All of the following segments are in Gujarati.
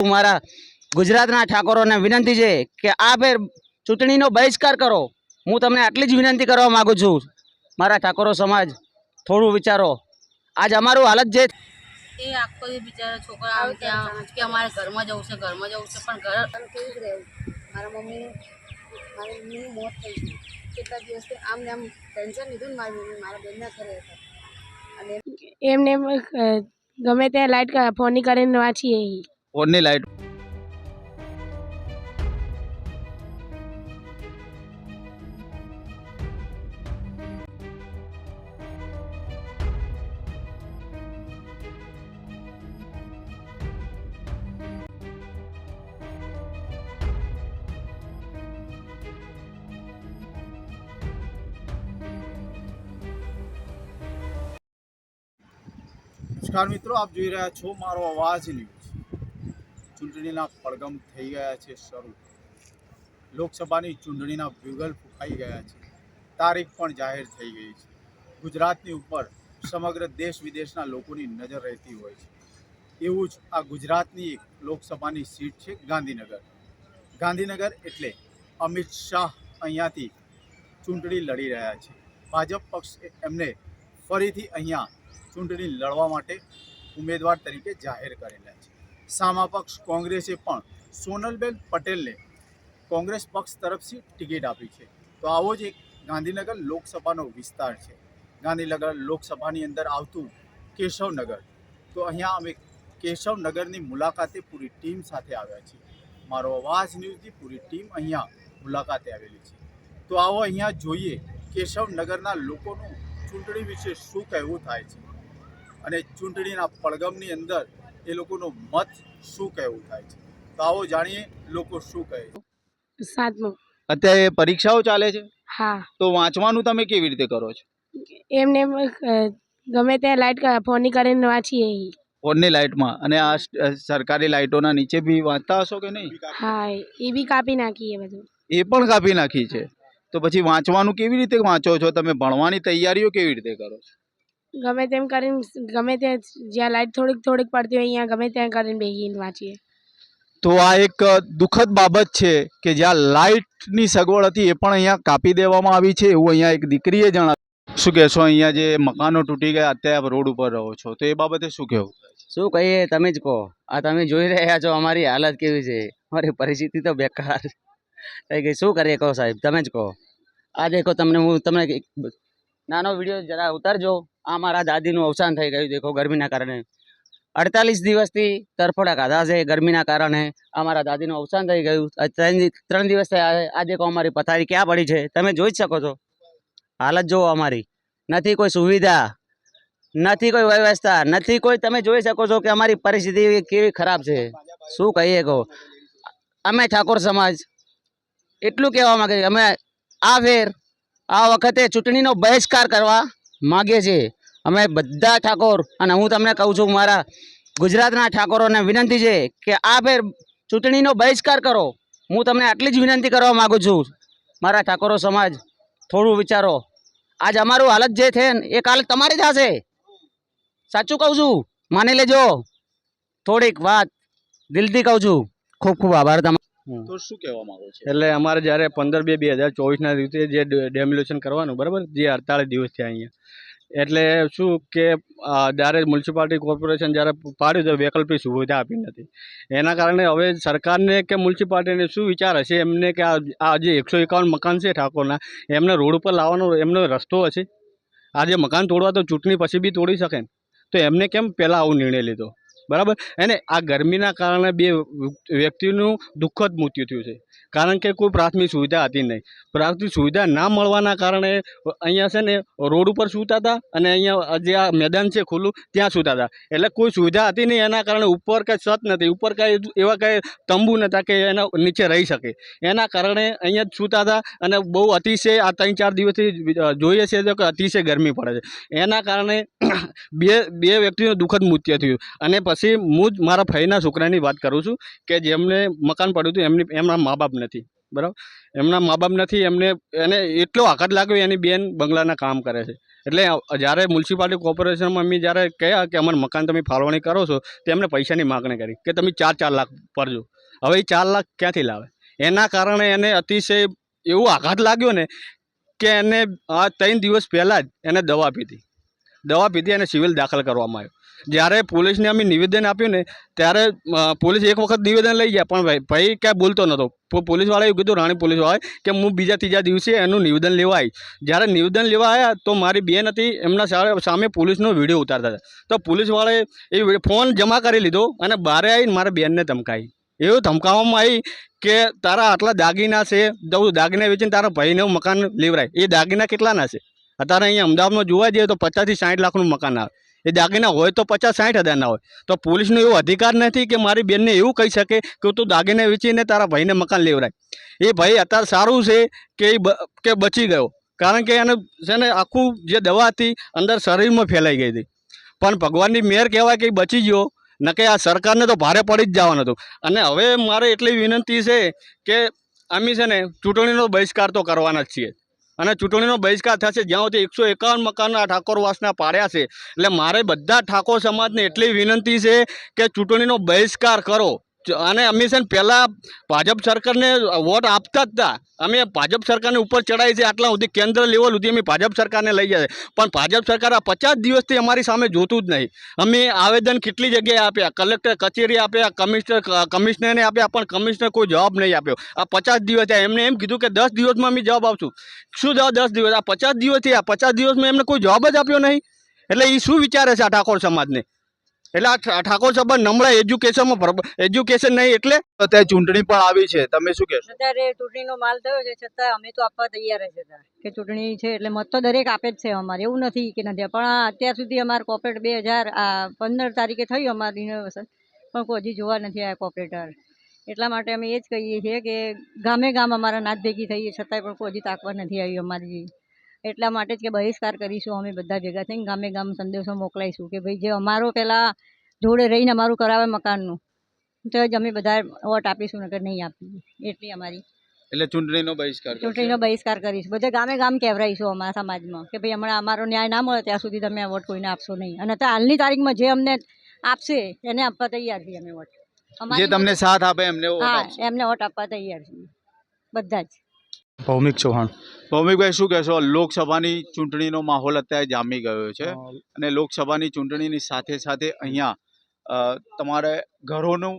મારા ગુજરાતના ઠાકોરોને વિનંતી છે કે આ ફેર ચૂંટણીનો બહિષ્કાર કરો. હું તમને આટલી જ વિનંતી કરવા માગું છું. મારા ઠાકોરો સમાજ થોડું વિચારો. આજ અમારું હાલત જે એ આખો બિચારા છોકરા ત્યાં કે અમારે ઘરમાં જવું છે ઘરમાં જવું છે પણ ઘર કેવું જ રહેવું મારા મમ્મી મારી મમ્મીનું મોત થઈ ગઈ કેટલા દિવસથી આમ ને આમ ટેન્શન લીધું ને મારી મમ્મી મારા બેનના ઘરે હતા. અને એમને એમ, ગમે ત્યાં લાઇટ ફોની કરીને વાંચીએ ઈ. ફોનની લાઈટ નમસ્કાર મિત્રો આપ જોઈ રહ્યા છો મારો અવાજ ન્યૂઝ ચૂંટણીના પડગમ થઈ ગયા છે શરૂ. લોકસભાની ચૂંટણીના વ્યુગલ ફૂંકાઈ ગયા છે. તારીખ પણ જાહેર થઈ ગઈ છે. ગુજરાતની ઉપર સમગ્ર દેશ વિદેશના લોકોની નજર રહેતી હોય છે. એવું જ આ ગુજરાતની એક લોકસભાની સીટ છે ગાંધીનગર. ગાંધીનગર એટલે અમિત શાહ અહીંયાથી ચૂંટણી લડી રહ્યા છે. ભાજપ પક્ષ એમને ફરીથી અહીંયા ચૂંટણી લડવા માટે ઉમેદવાર તરીકે જાહેર કરેલા છે. સામા પક્ષ કોંગ્રેસે પણ સોનલબેન પટેલને કોંગ્રેસ પક્ષ તરફથી ટિકિટ આપી છે. તો આવો જ એક ગાંધીનગર લોકસભાનો વિસ્તાર છે. ગાંધીનગર લોકસભાની અંદર આવતું કેશવનગર. તો અહીંયા અમે કેશવનગરની મુલાકાતે પૂરી ટીમ સાથે આવ્યા છીએ. મારો અવાજ ન્યૂઝની પૂરી ટીમ અહીંયા મુલાકાતે આવેલી છે. તો આવો અહીંયા જોઈએ કેશવનગરના લોકોનું ચૂંટણી વિશે શું કહેવું થાય છે. અને ચૂંટણીના પડગમની અંદર એ લોકોનો મત શું કહેવું થાય છે? તો આવો જાણીએ લોકો શું કહે છે. સાતમું. અત્યારે પરીક્ષાઓ ચાલે છે? હા. તો વાંચવાનું તમે કેવી રીતે કરો છો? એમને એમ, ગમે ત્યાં લાઈટ ફોનની કરીને વાંચીએ ફોનની લાઇટમાં અને આ સરકારી લાઇટોના નીચે બી વાંચતા હશો કે નહીં? હા એ બી કાપી નાખીએ બધું. એ પણ કાપી નાખી છે. તો પછી વાંચવાનું કેવી રીતે વાંચો છો? તમે ભણવાની તૈયારીઓ કેવી રીતે કરો છો? ગમે તેમ કરીને ગમે ત્યાં જ્યાં લાઈટ થોડીક થોડીક પડતી હોય અહીંયા ગમે ત્યાં કરીને બેસીને વાંચીએ. તો આ એક દુઃખદ બાબત છે કે જ્યાં લાઇટની સગવડ હતી એ પણ અહીંયા કાપી દેવામાં આવી છે એવું અહીંયા એક દીકરીએ જણાવ્યું. શું કહેશો? અહીંયા જે મકાનો તૂટી ગયા અત્યારે આપ રોડ ઉપર રહો છો તો એ બાબતે શું કહેવું? શું કહીએ? તમે જ કહો. આ તમે જોઈ રહ્યા છો અમારી હાલત કેવી છે. અમારી પરિસ્થિતિ તો બેકાર. થઈ ગઈ શું કરીએ કહો સાહેબ? તમે જ કહો. આ દેખો તમને હું તમને એક નાનો વીડિયો જરા ઉતારજો. આ મારા દાદીનું અવસાન થઈ ગયું, દેખો, ગરમીના કારણે. અડતાલીસ દિવસથી તરફડા ખાધા છે ગરમીના કારણે. અમારા દાદીનું અવસાન થઈ ગયું. ત્રણ દિવસ થયા આ દેખો, અમારી પથારી ક્યાં પડી છે? તમે જોઈ શકો છો. હાલત જુઓ અમારી. નથી કોઈ સુવિધા, નથી કોઈ વ્યવસ્થા, નથી કોઈ, તમે જોઈ શકો છો કે અમારી પરિસ્થિતિ કેવી ખરાબ છે. શું કહીએ કહો? અમે ઠાકોર સમાજ, એટલું કહેવા માગે અમે આ ફેર, આ વખતે ચૂંટણીનો બહિષ્કાર કરવા માગીએ છીએ. અમે બધા ઠાકોર અને હું તમને કહું છું મારા ગુજરાતના ઠાકોરોને વિનંતી છે કે આ ફેર ચૂંટણીનો બહિષ્કાર કરો. હું તમને આટલી જ વિનંતી કરવા માગું છું. મારા ઠાકોરો સમાજ થોડું વિચારો. આજ અમારું હાલત જે છે ને એ કાલ તમારે જ હશે. સાચું કહું છું? માની લેજો. થોડીક વાત દિલથી કહું છું. ખૂબ ખૂબ આભાર તમારો. તો શું કહેવા માંગો છો? એટલે અમારે જ્યારે પંદર બે બે હજાર ચોવીસના દિવસે જે ડેમ્યુલેશન કરવાનું બરાબર? જે અડતાળીસ દિવસ થયા અહીંયા. એટલે શું કે જ્યારે મ્યુનિસિપાલિટી કોર્પોરેશન જ્યારે પાડ્યું તો વૈકલ્પિક સુવિધા આપી નથી. એના કારણે હવે સરકારને કે મ્યુનિસિપાલિટીને શું વિચાર હશે? એમને કે આ જે એકસો એકાવન મકાન છે ઠાકોરના, એમને રોડ ઉપર લાવવાનો, એમનો રસ્તો હશે? આ જે મકાન તોડવા તો ચૂંટણી પછી બી તોડી શકે તો એમને કેમ પહેલાં આવો નિર્ણય લીધો? બરાબર? અને આ ગરમીના કારણે બે વ્યક્તિનું દુઃખદ મૃત્યુ થયું છે. કારણ કે કોઈ પ્રાથમિક સુવિધા હતી નહીં. પ્રાથમિક સુવિધા ના મળવાના કારણે અહીંયા છે ને રોડ ઉપર સૂતા હતા અને અહીંયા જે આ મેદાન છે ખુલ્લું, ત્યાં સૂતા હતા. એટલે કોઈ સુવિધા હતી નહીં, એના કારણે ઉપર કંઈ છત નથી, ઉપર કાંઈ એવા કાંઈ તંબુ નહોતા કે એના નીચે રહી શકે. એના કારણે અહીંયા જ સૂતા હતા અને બહુ અતિશય આ ત્રણ ચાર દિવસથી જોઈએ છે તો કે અતિશય ગરમી પડે છે. એના કારણે બે બે વ્યક્તિનું દુઃખદ મૃત્યુ થયું. અને પછી હું જ મારા ભાઈના છોકરાની વાત કરું છું કે જેમને મકાન પડ્યું હતું, એમની એમના મા બાપ નથી, બરાબર? એમના મા બાપ નથી, એમને એને એટલો આઘાત લાગ્યો એની બેન બંગલાના કામ કરે છે. એટલે જ્યારે મ્યુનિસિપાલિટી કોર્પોરેશનમાં અમે જ્યારે કહ્યા કે અમારે મકાન તમે ફાળવણી કરો છો તેમને પૈસાની માગણી કરી કે તમે ચાર ચાર લાખ પરજો હવે એ ચાર લાખ ક્યાંથી લાવે? એના કારણે એને અતિશય એવું આઘાત લાગ્યો ને કે એને આ ત્રણ દિવસ પહેલાં જ એને દવા પીધી. દવા પીધી અને સિવિલ દાખલ કરવામાં આવ્યો. જ્યારે પોલીસને અમે નિવેદન આપ્યું ને, ત્યારે પોલીસ એક વખત નિવેદન લઈ ગયા. પણ ભાઈ ભાઈ ક્યાંય બોલતો નહોતો પોલીસવાળાએ કીધું, રાણી પોલીસવાળાએ, કે હું બીજા ત્રીજા દિવસે એનું નિવેદન લેવા આવી જ્યારે નિવેદન લેવા આવ્યા તો મારી બેન હતી, એમના સામે પોલીસનો વીડિયો ઉતારતા હતા. તો પોલીસવાળાએ એ ફોન જમા કરી લીધો અને બહાર આવીને મારા બેનને ધમકાવી એવું ધમકાવવામાં આવી કે, તારા આટલા દાગીના છે દાગીના વેચીને તારા ભાઈને મકાન લેવરાય. એ દાગીના કેટલાના છે? અત્યારે અહીંયા અમદાવાદમાં જોવા જઈએ તો પચાસથી સાઠ લાખનું મકાન આવે. એ દાગીના હોય તો પચાસ સાઠ હજારના હોય. તો પોલીસનો એવો અધિકાર નથી કે મારી બેનને એવું કહી શકે કે તું દાગીને વેચીને તારા ભાઈને મકાન લેવડાય એ ભાઈ અત્યારે સારું છે કે કે બચી ગયો. કારણ કે એને છે આખું જે દવા હતી અંદર શરીરમાં ફેલાઈ ગઈ હતી. પણ ભગવાનની મેર કહેવાય કે બચી ગયો નકે આ સરકારને તો ભારે પડી જ જવાનું હતું. અને હવે મારે એટલી વિનંતી છે કે અમે છે ને ચૂંટણીનો બહિષ્કાર તો કરવાના જ છીએ. અને ચૂંટણીનો બહિષ્કાર થશે. જ્યાં સુધી એકસો એકાવન મકાનના ઠાકોરવાસના પાડ્યા છે. એટલે મારે બધા ઠાકોર સમાજને એટલી વિનંતી છે કે ચૂંટણીનો બહિષ્કાર કરો. અને અમે છે ને પહેલાં ભાજપ સરકારને વોટ આપતા જ હતા. અમે ભાજપ સરકારને ઉપર ચડાવી છે, આટલા સુધી કેન્દ્ર લેવલ સુધી અમે ભાજપ સરકારને લઈ જાય પણ ભાજપ સરકાર આ પચાસ દિવસથી અમારી સામે જોતું જ નહીં. અમે આવેદન કેટલી જગ્યાએ આપ્યા? કલેક્ટર કચેરી આપ્યા, કમિશનર કમિશનરને આપ્યા, પણ કમિશનર કોઈ જવાબ નહીં આપ્યો. આ પચાસ દિવસ થયા. એમને એમ કીધું કે દસ દિવસમાં અમે જવાબ આપશું. શું જવાબ દસ દિવસ? આ પચાસ દિવસથી આ પચાસ દિવસમાં એમને કોઈ જવાબ જ આપ્યો નહીં? એટલે એ શું વિચારે છે આ ઠાકોર સમાજને? એટલે આ ઠાકોર સાહેબ નમળા એજ્યુકેશનમાં એજ્યુકેશન નહીં એટલે અત્યારે ચૂંટણી પણ આવી છે. તમે શું કહેશો? અત્યારે ચૂંટણીનો માલ થયો છે છતાં અમે તો આપવા તૈયાર છે હતા કે ચૂંટણી છે એટલે મત તો દરેક આપે જ છે અમારે. એવું નથી કે નથી. પણ અત્યાર સુધી અમારે કોપરેટ બે હજાર આ પંદર તારીખે થયું અમારે રિનોવેશન પણ કોઈ હજી જોવા નથી આવ્યા કોપરેટર એટલા માટે અમે એ જ કહીએ છીએ કે ગામે ગામ અમારા નાત ભેગી થઈએ છતાંય પણ કોઈ હજી તાકવા નથી આવી અમારી. એટલા માટે જ કે બહિષ્કાર કરીશું અમે બધા ભેગા થઈને ગામે ગામ સંદેશો મોકલાઈશું કે ભાઈ જે અમારો પહેલાં જોડે રહીને અમારું કરાવે મકાનનું તો જ અમે બધા વોટ આપીશું નકર નહીં આપીએ. એટલી અમારી એટલે ચૂંટણીનો બહિષ્કાર ચૂંટણીનો બહિષ્કાર કરીશું. બધે ગામે ગામ કહેવરાઈશું અમારા સમાજમાં કે ભાઈ હમણાં અમારો ન્યાય ના મળે ત્યાં સુધી તમે વોટ કોઈને આપશો નહીં. અને હાલની તારીખમાં જે અમને આપશે એને આપવા તૈયાર છીએ અમે વોટ. જે તમને સાથ આપે એમને હા એમને વોટ આપવા તૈયાર છીએ. બધા જ. ભૌમિક ચૌહાણ. ભૌમિકભાઈ શું કહેશો? લોકસભાની ચૂંટણીનો માહોલ અત્યારે જામી ગયો છે અને લોકસભાની ચૂંટણીની સાથે સાથે અહીંયા તમારે ઘરોનો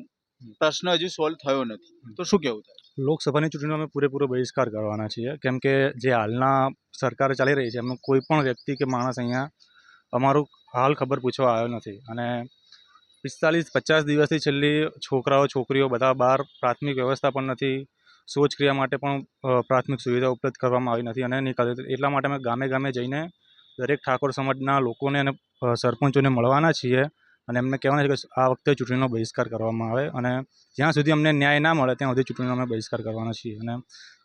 પ્રશ્ન હજુ સોલ્વ થયો નથી. તો શું કહેવું થાય લોકસભાની ચૂંટણીનો અમે પૂરેપૂરો બહિષ્કાર કરવાના છીએ. કેમ કે જે હાલના સરકાર ચાલી રહી છે એમનો કોઈ પણ વ્યક્તિ કે માણસ અહીંયા અમારું હાલ ખબર પૂછવા આવ્યો નથી. અને પિસ્તાલીસ પચાસ દિવસથી છેલ્લી છોકરાઓ છોકરીઓ બધા બહાર પ્રાથમિક વ્યવસ્થા પણ નથી. શૌચક્રિયા માટે પણ પ્રાથમિક સુવિધા ઉપલબ્ધ કરવામાં આવી નથી અને નહીં એટલા માટે અમે ગામે ગામે જઈને દરેક ઠાકોર સમાજના લોકોને અને સરપંચોને મળવાના છીએ અને એમને કહેવાના છે કે આ વખતે ચૂંટણીનો બહિષ્કાર કરવામાં આવે અને જ્યાં સુધી અમને ન્યાય ના મળે ત્યાં સુધી ચૂંટણીનો અમે બહિષ્કાર કરવાના છીએ અને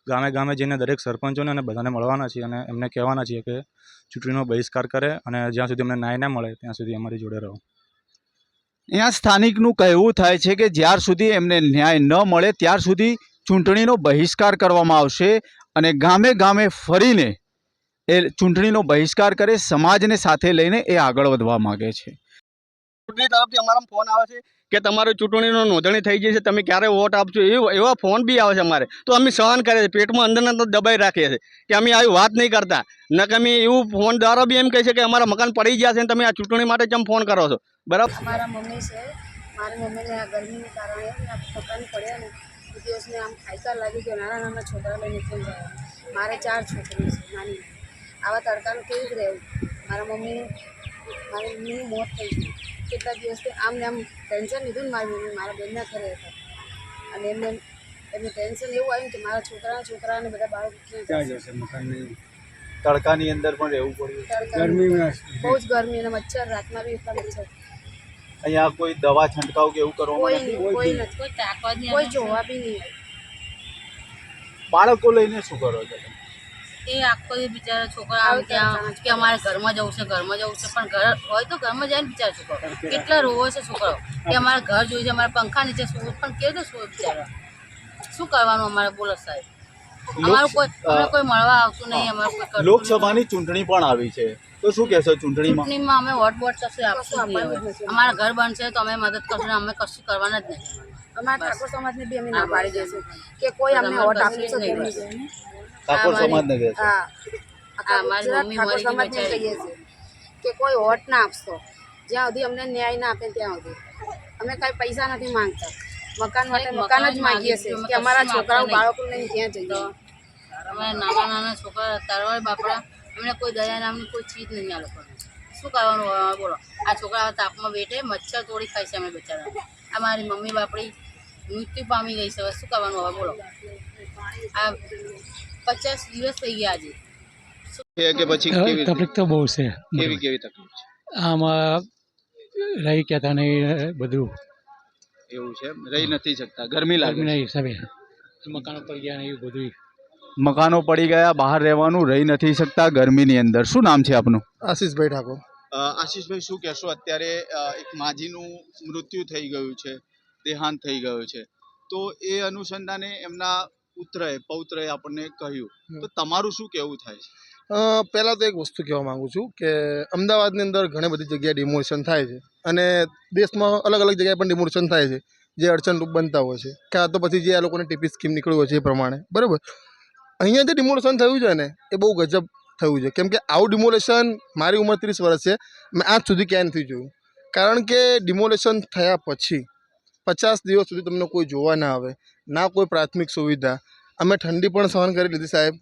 ગામે ગામે જઈને દરેક સરપંચોને અને બધાને મળવાના છીએ અને એમને કહેવાના છીએ કે ચૂંટણીનો બહિષ્કાર કરે અને જ્યાં સુધી અમને ન્યાય ના મળે ત્યાં સુધી અમારી જોડે રહો. અહીંયા સ્થાનિકનું કહેવું થાય છે કે જ્યાર સુધી એમને ન્યાય ન મળે, ત્યાર સુધી ચૂંટણીનો બહિષ્કાર કરવામાં આવશે અને ગામે ગામે ફરીને એ ચૂંટણીનો બહિષ્કાર કરે સમાજને સાથે લઈને એ આગળ વધવા માગે છે. ચૂંટણી તરફથી અમારા ફોન આવે છે કે તમારી ચૂંટણીનો નોંધણી થઈ જશે તમે ક્યારે વોટ આપશો? એવા એવા ફોન બી આવે છે અમારે. તો અમે સહન કરીએ છીએ પેટમાં અંદર અંદર દબાઈ રાખીએ છીએ કે અમે આવી વાત નહીં કરતા. ન કે અમે એવું ફોન દ્વારા બી એમ કહે છે કે અમારા મકાન પડી ગયા છે અને તમે આ ચૂંટણી માટે કેમ ફોન કરો છો? બરાબર? મારા મમ્મી છે. મારી મમ્મીને આ ગરમીને કારણે મકાન પડ્યા દિવસને આમ ખાઈકા લાગી ગયો. નાના નાના છોકરા લઈને નીકળી ગયા મારે ચાર છોકરી છે નાની. આવા તડકાનું કેવી જ રહેવું? મારા મમ્મી મારી મમ્મીનું મોત થઈ ગયું. કેટલા દિવસથી આમ ને આમ ટેન્શન લીધું ને મારી મમ્મી મારા બેનના ઘરે હતા. અને એમને એમને ટેન્શન એવું આવ્યું કે મારા છોકરા છોકરાને બધા બાળકો ક્યાં જશે? તડકાની અંદર પણ રહેવું પડ્યું. ગરમી બહુ જ ગરમી અને મચ્છર રાતમાં બી એટલા મચ્છર. અહીંયા કોઈ દવા છંટકાવ કે એવું કરવામાં નથી? કોઈ નથી કોઈ તાકાત નહીં કોઈ જોવા બી નહીં. બાળકો લઈને શું કરો છો એ આખો બિચારા છોકરા આવે ત્યાં કે અમારે ઘરમાં જવું છે ઘરમાં જવું છે પણ ઘર હોય તો ઘરમાં જાય ને બિચારો છોકરો કેટલા રોવો છે છોકરાઓ? કે અમારે ઘર જોઈ છે અમારે પંખા નીચે શું પણ કેવું રીતે શું બિચારા? શું કરવાનું અમારે બોલો સાહેબ? લોકસભાની ચૂંટણી પણ આવી છે. તો શું કહેશો ચૂંટણીમાં? ચૂંટણીમાં અમે વોટ બોટ કશું આપશું નહીં અમારા ઘર બનશે તો અમે મદદ કરશું અમે કશું કરવાના જ નહીં. અમારા ઠાકોર સમાજને બી અમે ના પાડી દઈશું કે કોઈ અમને વોટ આપી છે નહીં ઠાકોર સમાજને હા. અમારી મમ્મી ઠાકોર સમાજને કહીએ છીએ કે કોઈ વોટ ના આપશો. જ્યાં સુધી અમને ન્યાય ના આપે ત્યાં સુધી. અમે કાંઈ પૈસા નથી માંગતા. મકાન માટે મકાન જ માંગીએ છીએ. કે અમારા છોકરાઓ બાળકો નહીં. ક્યાં જઈએ? અમારા નાના નાના છોકરા તારવાય બાપડા એમને કોઈ દયા નામની કોઈ ચીજ નહીં આ લોકોને. શું કરવાનું બોલો. આ છોકરા તાપમાં બેઠે મચ્છર તોડી ખાય છે અમે બચારા આ મારી મમ્મી બાપડી મૃત્યુ પામી ગઈ છે. હવે શું કરવાનું હવે બોલો. આ પચાસ દિવસ થઈ ગયા આજે. કે પછી કેવી તકલીફ તો બહુ છે. કેવી કેવી તકલીફ છે? આમાં રહી કહેતા નહીં બધું. એવું છે? રહી નથી શકતા. ગરમી લાગે ગરમીના હિસાબે મકાનો પડી ગયા ને એવું બધું મકાનો પડી ગયા બહાર રહેવાનું રહી નથી શકતા ગરમીની અંદર. શું નામ છે આપનું? આશીષભાઈ ઠાકોર. આશીષભાઈ શું કહેશો? અત્યારે અ, એક માજીનું મૃત્યુ થઈ ગયું છે દેહાંત થઈ ગયું છે. તો એ અનુસંધાને એમના પુત્રએ પૌત્રએ આપણને કહ્યું. તો તમારું શું કહેવું થાય છે? પહેલાં તો એક વસ્તુ કહેવા માગું છું કે અમદાવાદની અંદર ઘણી બધી જગ્યાએ ડિમોશન થાય છે અને દેશમાં અલગ અલગ જગ્યાએ પણ ડિમોશન થાય છે, જે અડચણરૂપ બનતા હોય છે. કાં તો પછી જે આ લોકોને ટીપી સ્કીમ નીકળ્યું હોય છે એ પ્રમાણે. બરાબર? અહીંયા જે ડિમોલેશન થયું છે ને, એ બહુ ગજબ થયું છે. કેમ કે આવું ડિમોલેશન મારી ઉંમર ત્રીસ વર્ષ છે, મેં આજ સુધી ક્યાંય નથી જોયું. કારણ કે ડિમોલેશન થયા પછી, પચાસ દિવસ સુધી તમને કોઈ જોવા ના આવે, ના કોઈ પ્રાથમિક સુવિધા. અમે ઠંડી પણ સહન કરી લીધી સાહેબ.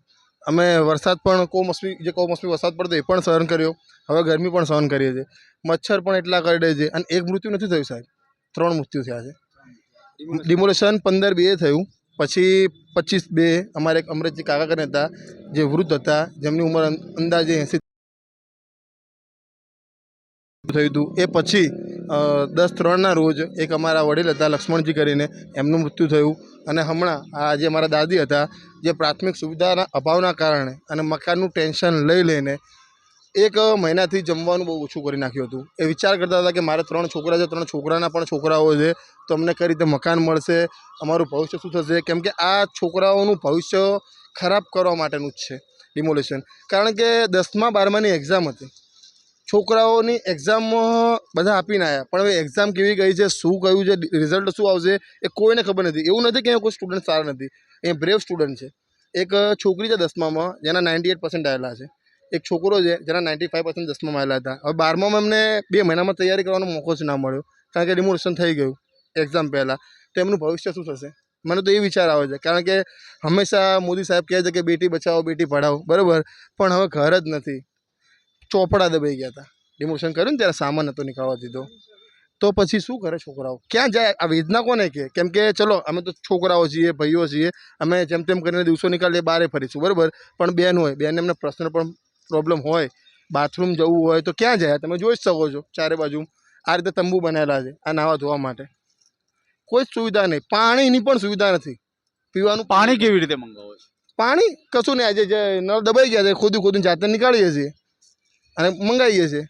અમે વરસાદ પણ કોમોસમી જે કોમોસમી વરસાદ પડતો એ પણ સહન કર્યો. હવે ગરમી પણ સહન કરીએ છીએ. મચ્છર પણ એટલા કરડે છે. અને એક મૃત્યુ નથી થયું સાહેબ. ત્રણ મૃત્યુ થયા છે. ડિમોલેશન પંદર બે થયું. પછી પચીસ બે અમારે એક અમરેશજી કાકા કરીને હતા, જે વૃદ્ધ હતા, જેમની ઉંમર અંદાજે એંસી થયું હતું. એ પછી દસ ત્રણના રોજ એક અમારા વડીલ હતા, લક્ષ્મણજી કરીને, એમનું મૃત્યુ થયું. અને હમણાં આ જે અમારા દાદી હતા, જે પ્રાથમિક સુવિધાના અભાવના કારણે અને મકાનનું ટેન્શન લઈ લઈને એક મહિનાથી જમવાનું બહુ ઓછું કરી નાખ્યું હતું. એ વિચાર કરતા હતા કે મારે ત્રણ છોકરા છે, ત્રણ છોકરાના પણ છોકરાઓ છે, તો અમને કઈ રીતે મકાન મળશે, અમારું ભવિષ્ય શું થશે? કેમ કે આ છોકરાઓનું ભવિષ્ય ખરાબ કરવા માટેનું જ છે ડિમોલેશન કારણ કે દસમા, બારમાની એક્ઝામ હતી. છોકરાઓની એક્ઝામ બધા આપીને આવ્યા પણ હવે એક્ઝામ કેવી ગઈ છે, શું કયું છે રિઝલ્ટ શું આવશે, એ કોઈને ખબર નથી. એવું નથી કે અહીંયા કોઈ સ્ટુડન્ટ સારા નથી. એ બ્રેવ સ્ટુડન્ટ છે. એક છોકરી છે દસમામાં, જેના નાઇન્ટી એટ પર્સન્ટ આવેલા છે. એક છોકરો છે, જેના નાઇન્ટી ફાઇવ પર્સન્ટ દસમામાં આવેલા હતા. હવે બારમામાં એમને બે મહિનામાં તૈયારી કરવાનો મોકો જ ના મળ્યો, કારણ કે રિમોશન થઈ ગયું એક્ઝામ પહેલાં. તો એમનું ભવિષ્ય શું થશે? મને તો એ વિચાર આવે છે, કારણ કે હંમેશા મોદી સાહેબ કહે છે કે બેટી બચાવો, બેટી પઢાવો. બરાબર? પણ હવે ઘર જ નથી. ચોપડા દબાઈ ગયા હતા ડિમોશન કર્યું ને ત્યારે સામાન હતો નીકળવા દીધો. તો પછી શું કરે છોકરાઓ? ક્યાં જાય? આ વેદના કોને કે કેમ કે ચલો અમે તો છોકરાઓ છીએ ભાઈઓ છીએ અમે જેમ તેમ કરીને દિવસો નીકળીએ બારે ફરીશું બરાબર? પણ બેન હોય બેન એમને પ્રશ્ન પણ પ્રોબ્લેમ હોય બાથરૂમ જવું હોય તો ક્યાં જાય? તમે જોઈ જ શકો છો ચારે બાજુ આ રીતે તંબુ બનાવેલા છે આ નાવા ધોવા માટે. કોઈ જ સુવિધા નહીં. પાણીની પણ સુવિધા નથી. પીવાનું પાણી કેવી રીતે મંગાવો છો? પાણી કશું નહીં. આજે જે નળ દબાઈ ગયા છે ખોદી ખોદીને જાતે નીકાળીએ છીએ. અને મંગાવીએ છીએ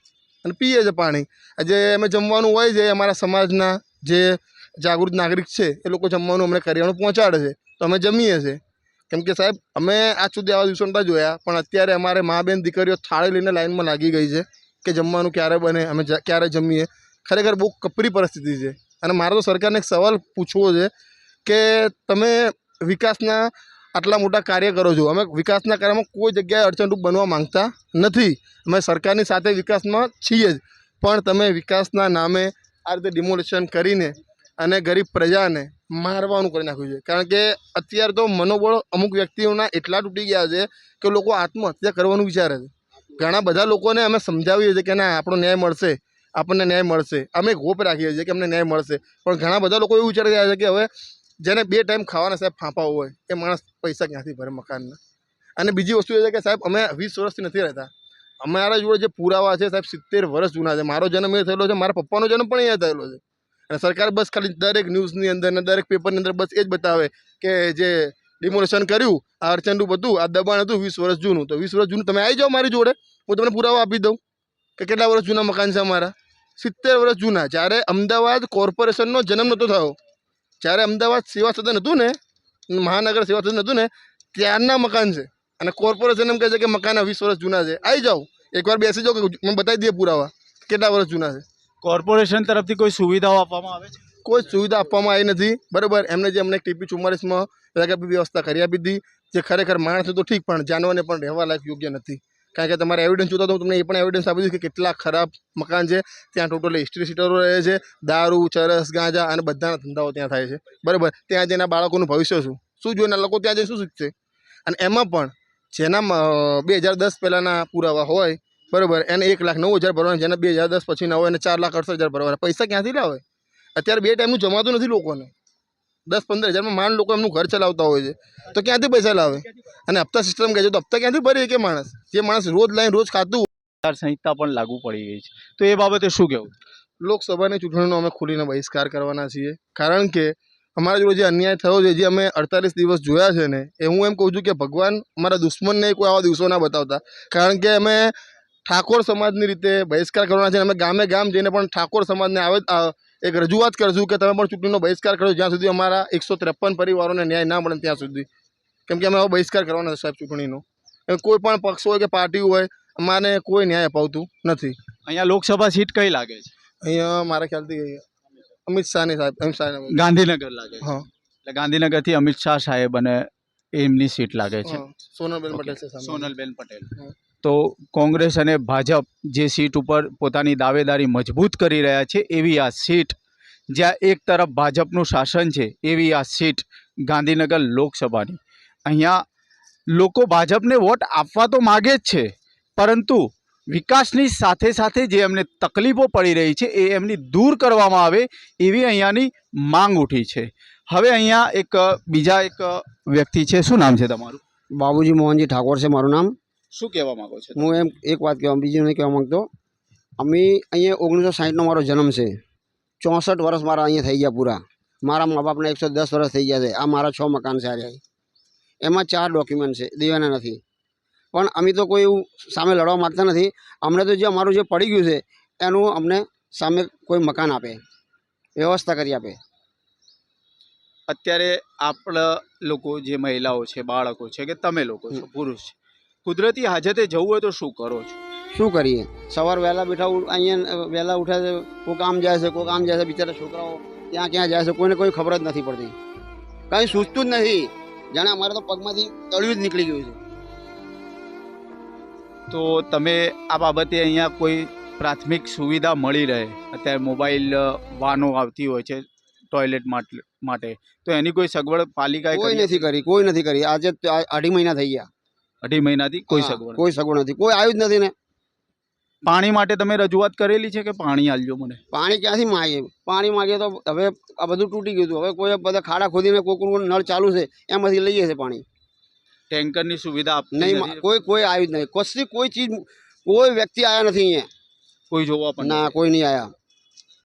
અને પીએ છીએ પાણી. આજે અમે જમવાનું હોય છે અમારા સમાજના જે જાગૃત નાગરિક છે, એ લોકો જમવાનું અમને કરિયાણું પહોંચાડે છે. તો અમે જમીએ છીએ. કેમ કે સાહેબ, અમે આજ સુધી આવા દિવસો નહોતા જોયા, પણ અત્યારે અમારે મા બેન દીકરીઓ થાળી લઈને લાઈનમાં લાગી ગઈ છે કે જમવાનું ક્યારે બને, અમે ક્યારે જમીએ. ખરેખર બહુ કપરી પરિસ્થિતિ છે. અને મારે તો સરકારને એક સવાલ પૂછવો છે કે તમે વિકાસના આટલા મોટા કાર્ય કરો છો? અમે વિકાસના કાર્યમાં કોઈ જગ્યાએ અડચણરૂપ બનવા માંગતા નથી. અમે સરકારની સાથે વિકાસમાં છીએ જ. પણ તમે વિકાસના નામે આ રીતે ડિમોલેશન કરીને અને ગરીબ પ્રજાને મારવાનું કરી નાખ્યું છે. કારણ કે અત્યારે તો મનોબળ અમુક વ્યક્તિઓના એટલા તૂટી ગયા છે કે લોકો આત્મહત્યા કરવાનું વિચારે છે. ઘણા બધા લોકોને અમે સમજાવીએ છીએ કે ના, આપણો ન્યાય મળશે. આપણને ન્યાય મળશે. અમે હોપ રાખીએ છીએ કે અમને ન્યાય મળશે. પણ ઘણા બધા લોકો એવું વિચારી રહ્યા છે કે હવે જેને બે ટાઈમ ખાવાના સાહેબ ફાંફા હોય, એ માણસ પૈસા ક્યાંથી ભરે મકાનના? અને બીજી વસ્તુ એ છે કે સાહેબ, અમે વીસ વર્ષથી નથી રહેતા. અમારા જોડે જે પુરાવા છે સાહેબ, સિત્તેર વર્ષ જૂના છે. મારો જન્મ એ થયેલો છે, મારા પપ્પાનો જન્મ પણ અહીંયા થયેલો છે. અને સરકાર બસ ખાલી દરેક ન્યૂઝની અંદર ને દરેક પેપરની અંદર બસ એ જ બતાવે કે જે ડિમોલેશન કર્યું, આ અર્ચનરૂપ હતું, આ દબાણ હતું, વીસ વર્ષ જૂનું. તો વીસ વર્ષ જૂનું તમે આવી જાઓ મારી જોડે, હું તમને પુરાવા આપી દઉં કે કેટલા વર્ષ જૂના મકાન છે અમારા? સિત્તેર વર્ષ જૂના. જ્યારે અમદાવાદ કોર્પોરેશનનો જન્મ નહોતો થયો જ્યારે અમદાવાદ સેવા સદન હતું ને મહાનગર સેવા સદન હતું ને ત્યારના મકાન છે. અને કોર્પોરેશન એમ કહે છે કે મકાન વીસ વર્ષ જૂના છે. આવી જાઓ. એકવાર બેસી જાઓ કે મને બતાવી દઈએ પુરાવા. કેટલા વર્ષ જૂના છે? કોર્પોરેશન તરફથી કોઈ સુવિધાઓ આપવામાં આવે છે? કોઈ સુવિધા આપવામાં આવી નથી. બરાબર? એમને જે અમને ટીપી ચુમ્માલીસમાં વ્યવસ્થા કરી આપી હતી જે ખરેખર માણસ તો ઠીક પણ જાનવરને પણ રહેવા લાયક યોગ્ય નથી. કારણ કે તમારે એવિડન્સ જોતા તો હું તમને એ પણ એવિડન્સ આપી દઉં કે કેટલા ખરાબ મકાન છે. ત્યાં ટોટલી હિસ્ટ્રી સીટરો રહે છે, દારૂ, ચરસ, ગાંજા અને બધાના ધંધાઓ ત્યાં થાય છે. બરાબર? ત્યાં જેના બાળકોનું ભવિષ્ય શું? શું જોઈને લોકો ત્યાં જઈને શું શીખશે? અને એમાં પણ જેના બે હજાર દસ પહેલાંના પુરાવા હોય, બરાબર, એને એક લાખ નવ હજાર ભરવાના, જેના બે હજાર દસ પછીના હોય અને ચાર લાખ અડસઠ હજાર ભરવાના. પૈસા ક્યાંથી લાવે? અત્યારે બે ટાઈમનું જમાતું નથી લોકોને. દસ પંદર હજારમાં માણ લોકો એમનું ઘર ચલાવતા હોય છે તો ક્યાંથી પૈસા લાવે? અને હપ્તા સિસ્ટમ કહે છે તો હપ્તા ક્યાંથી ભરે કે માણસ? જે માણસ રોજ લાઈન રોજ ખાતું સંહિતા પણ લાગુ પડી ગઈ છે. તો એ બાબતે શું કહેવું? લોકસભાની ચૂંટણીનો અમે ખુલીને બહિષ્કાર કરવાના છીએ. કારણ કે અમારા જોડે જે અન્યાય થયો છે જે અમે અડતાલીસ દિવસ જોયા છે ને એ હું એમ કહું છું કે ભગવાન અમારા દુશ્મનને કોઈ આવા દિવસો ના બતાવતા. કારણ કે અમે ઠાકોર સમાજની રીતે બહિષ્કાર કરવાના છે અને અમે ગામે ગામ જઈને પણ ઠાકોર સમાજને આવે એક રજૂઆત કરશું કે તમે પણ ચૂંટણીનો બહિષ્કાર કરો જ્યાં સુધી અમારા એકસો ત્રેપન પરિવારોને ન્યાય ના મળે ત્યાં સુધી. કેમ કે અમે આવો બહિષ્કાર કરવાનો છે સાહેબ ચૂંટણીનો. કોઈ પણ પક્ષ હોય કે પાર્ટી હોય અમારે કોઈ ન્યાય અપાવતું નથી. અહીંયા લોકસભા સીટ કઈ લાગે છે? અહીંયા મારા ખ્યાલથી અમિત શાહની સાહેબ અમિત શાહ ગાંધીનગર લાગે હા. એટલે ગાંધીનગરથી અમિત શાહ સાહેબ અને એમની સીટ લાગે છે. સોનલબેન પટેલ સોનલબેન પટેલ. તો કોંગ્રેસ અને ભાજપ જે સીટ ઉપર પોતાની દાવેદારી મજબૂત કરી રહ્યા છે, એવી આ સીટ જ્યાં એક તરફ ભાજપનું શાસન છે, એવી આ સીટ ગાંધીનગર લોકસભાની. અહીંયા લોકો ભાજપને વોટ આપવા તો માગે જ છે, પરંતુ વિકાસની સાથે સાથે જે એમને તકલીફો પડી રહી છે, એ એમની દૂર કરવામાં આવે એવી અહીંયાની માંગ ઉઠી છે. હવે અહીંયા એક બીજા એક વ્યક્તિ છે, શું નામ છે તમારું? બાબુજી મોહનજી ઠાકોર છે, મારું નામ. શું કહેવા માંગો છો હું એમ એક વાત કહેવા બીજી નહીં કહેવા માગતો. અમે અહીંયા ઓગણીસો સાઠનો મારો જન્મ છે. ચોસઠ વર્ષ મારા અહીંયા થઈ ગયા પૂરા. મારા મા બાપના એકસો દસ વર્ષ થઈ ગયા છે. આ મારા છ મકાન છે આ એમાં ચાર ડોક્યુમેન્ટ છે. દેવાના નથી. પણ અમે તો કોઈ એવું સામે લડવા માગતા નથી. અમને તો જે અમારું જે પડી ગયું છે એનું અમને સામે કોઈ મકાન આપે. વ્યવસ્થા કરી આપે. અત્યારે આપણા લોકો જે મહિલાઓ છે બાળકો છે કે તમે લોકો છો પુરુષ છે કુદરતી હાજતે જવું હોય તો શું કરો છો? શું કરીએ? સવાર વહેલા બેઠા અહીંયા વહેલા ઉઠે છે કોઈ કામ જાય છે કોઈ કામ જાય છે બિચારા છોકરાઓ ત્યાં ક્યાં જાય છે કોઈને કોઈ ખબર જ નથી પડતી. કંઈ સૂચતું જ નથી. જાણે અમારે તો પગમાંથી તળિયું જ નીકળી ગયું છે. તો તમે આ બાબતે અહીંયા કોઈ પ્રાથમિક સુવિધા મળી રહે? અત્યારે મોબાઈલ વાનો આવતી હોય છે ટોયલેટ માટે તો એની કોઈ સગવડ પાલિકાએ કોઈ નથી કરી કોઈ નથી કરી. આજે અઢી મહિના થઈ ગયા. અઢી મહિનાથી કોઈ સગવડ કોઈ સગવડ નથી. કોઈ આવ્યું જ નથી ને. પાણી માટે તમે રજૂઆત કરેલી છે કે પાણી આલજો મને? પાણી ક્યાંથી માગે પાણી માગે તો હવે આ બધું તૂટી ગયું હતું. હવે કોઈ બધા ખાડા ખોદીને કોકનું નળ ચાલુ છે એમાંથી લઈએ છે પાણી. ટેન્કરની સુવિધા નહીં. કોઈ કોઈ આવ્યું જ નહીં કશી કોઈ ચીજ કોઈ વ્યક્તિ આવ્યા નથી અહીંયા. કોઈ જોવા પણ ના કોઈ નહીં આવ્યા